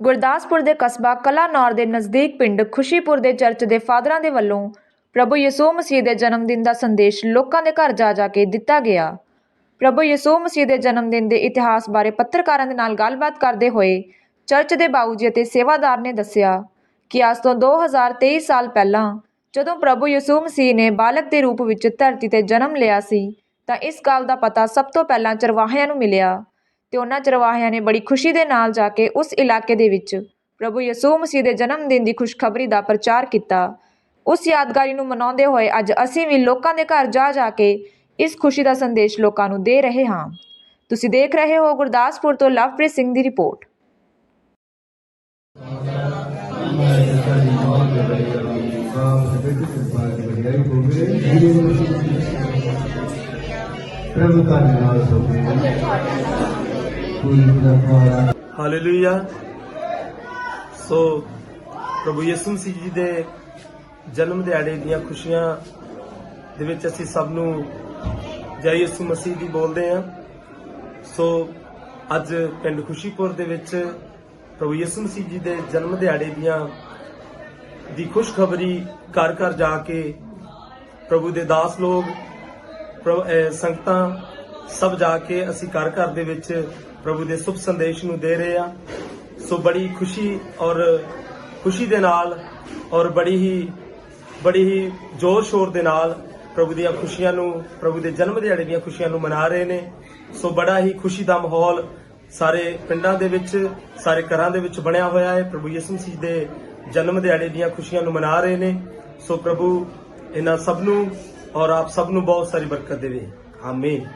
ਗੁਰਦਾਸਪੁਰ ਦੇ ਕਸਬਾ ਕਲਾਨੌਰ ਦੇ ਨਜ਼ਦੀਕ ਪਿੰਡ ਖੁਸ਼ੀਪੁਰ ਦੇ ਚਰਚ ਦੇ ਫਾਦਰਾਂ ਦੇ ਵੱਲੋਂ ਪ੍ਰਭੂ ਯਿਸੂ ਮਸੀਹ ਦੇ ਜਨਮ ਦਿਨ ਦਾ ਸੰਦੇਸ਼ ਲੋਕਾਂ ਦੇ ਘਰ ਜਾ ਜਾ ਕੇ ਦਿੱਤਾ ਗਿਆ। ਪ੍ਰਭੂ ਯਿਸੂ ਮਸੀਹ ਦੇ ਜਨਮ ਦਿਨ ਦੇ ਇਤਿਹਾਸ ਬਾਰੇ ਪੱਤਰਕਾਰਾਂ ਦੇ ਨਾਲ ਗੱਲਬਾਤ ਕਰਦੇ ਹੋਏ ਚਰਚ ਦੇ ਬਾਊ ਜੀ ਅਤੇ ਸੇਵਾਦਾਰ ਨੇ ਦੱਸਿਆ ਕਿ ਅੱਜ ਤੋਂ 2023 ਸਾਲ ਪਹਿਲਾਂ ਜਦੋਂ ਪ੍ਰਭੂ ਯਿਸੂ ਮਸੀਹ ਨੇ ਬਾਲਕ ਦੇ ਰੂਪ ਵਿੱਚ ਧਰਤੀ ਤੇ ਜਨਮ ਲਿਆ ਸੀ, ਤਾਂ ਇਸ ਗੱਲ ਦਾ ਪਤਾ ਸਭ ਤੋਂ ਪਹਿਲਾਂ ਚਰਵਾਹਿਆਂ ਨੂੰ ਮਿਲਿਆ। ਅਤੇ ਉਹਨਾਂ ਚਰਵਾਹਿਆਂ ਨੇ ਬੜੀ ਖੁਸ਼ੀ ਦੇ ਨਾਲ ਜਾ ਕੇ ਉਸ ਇਲਾਕੇ ਦੇ ਵਿੱਚ ਪ੍ਰਭੂ ਯਿਸੂ ਮਸੀਹ ਦੇ ਜਨਮ ਦਿਨ ਦੀ ਖੁਸ਼ਖਬਰੀ ਦਾ ਪ੍ਰਚਾਰ ਕੀਤਾ। ਉਸ ਯਾਦਗਾਰੀ ਨੂੰ ਮਨਾਉਂਦੇ ਹੋਏ ਅੱਜ ਅਸੀਂ ਵੀ ਲੋਕਾਂ ਦੇ ਘਰ ਜਾ ਜਾ ਕੇ ਇਸ ਖੁਸ਼ੀ ਦਾ ਸੰਦੇਸ਼ ਲੋਕਾਂ ਨੂੰ ਦੇ ਰਹੇ ਹਾਂ। ਤੁਸੀਂ ਦੇਖ ਰਹੇ ਹੋ ਗੁਰਦਾਸਪੁਰ ਤੋਂ ਲਵਪ੍ਰੀਤ ਸਿੰਘ ਦੀ ਰਿਪੋਰਟ। ਪ੍ਰਭੂ ਦਾ ਨਾਮ ਸੋਪੇ ਹਾਲੇਲੂਇਆ ਸੋ ਪ੍ਰਭੂ ਯਿਸੂ ਮਸੀਹ ਜੀ ਦੇ ਜਨਮ ਦਿਹਾੜੇ ਦੀਆਂ ਖੁਸ਼ੀਆਂ ਦੇ ਵਿੱਚ ਅਸੀਂ ਸਭ ਨੂੰ ਜੈ ਯਿਸੂ ਮਸੀਹ ਦੀ ਬੋਲਦੇ ਹਾਂ। ਸੋ ਅੱਜ ਪਿੰਡ ਖੁਸ਼ੀਪੁਰ ਦੇ ਵਿੱਚ ਪ੍ਰਭੂ ਯਿਸੂ ਮਸੀਹ ਜੀ ਦੇ ਜਨਮ ਦਿਹਾੜੇ ਦੀਆਂ ਦੀ ਖੁਸ਼ਖਬਰੀ ਘਰ ਘਰ ਜਾ ਕੇ ਪ੍ਰਭੂ ਦੇ ਦਾਸ ਲੋਕ ਸੰਗਤਾਂ ਸਭ ਜਾ ਕੇ ਅਸੀਂ ਘਰ ਘਰ ਦੇ ਵਿੱਚ ਪ੍ਰਭੂ ਦੇ ਸੁਭ ਸੰਦੇਸ਼ ਨੂੰ ਦੇ ਰਹੇ ਆ ਸੋ ਬੜੀ ਖੁਸ਼ੀ ਔਰ ਖੁਸ਼ੀ ਦੇ ਨਾਲ ਔਰ ਬੜੀ ਹੀ ਬੜੀ ਹੀ ਜ਼ੋਰ ਸ਼ੋਰ ਦੇ ਨਾਲ ਪ੍ਰਭੂ ਦੀਆਂ ਖੁਸ਼ੀਆਂ ਨੂੰ, ਪ੍ਰਭੂ ਦੇ ਜਨਮ ਦਿਹਾੜੇ ਦੀਆਂ ਖੁਸ਼ੀਆਂ ਨੂੰ ਮਨਾ ਰਹੇ ਨੇ। ਸੋ ਬੜਾ ਹੀ ਖੁਸ਼ੀ ਦਾ ਮਾਹੌਲ ਸਾਰੇ ਪਿੰਡਾਂ ਦੇ ਵਿੱਚ, ਸਾਰੇ ਘਰਾਂ ਦੇ ਵਿੱਚ ਬਣਿਆ ਹੋਇਆ ਹੈ। ਪ੍ਰਭੂ ਯਿਸੂ ਮਸੀਹ ਦੇ ਜਨਮ ਦਿਹਾੜੇ ਦੀਆਂ ਖੁਸ਼ੀਆਂ ਨੂੰ ਮਨਾ ਰਹੇ ਨੇ। ਸੋ ਪ੍ਰਭੂ, ਇਹਨਾਂ ਸਭ ਨੂੰ ਔਰ ਆਪ ਸਭ ਨੂੰ ਬਹੁਤ ਸਾਰੀ ਬਰਕਤ ਦੇਵੇ। ਆਮੀਨ।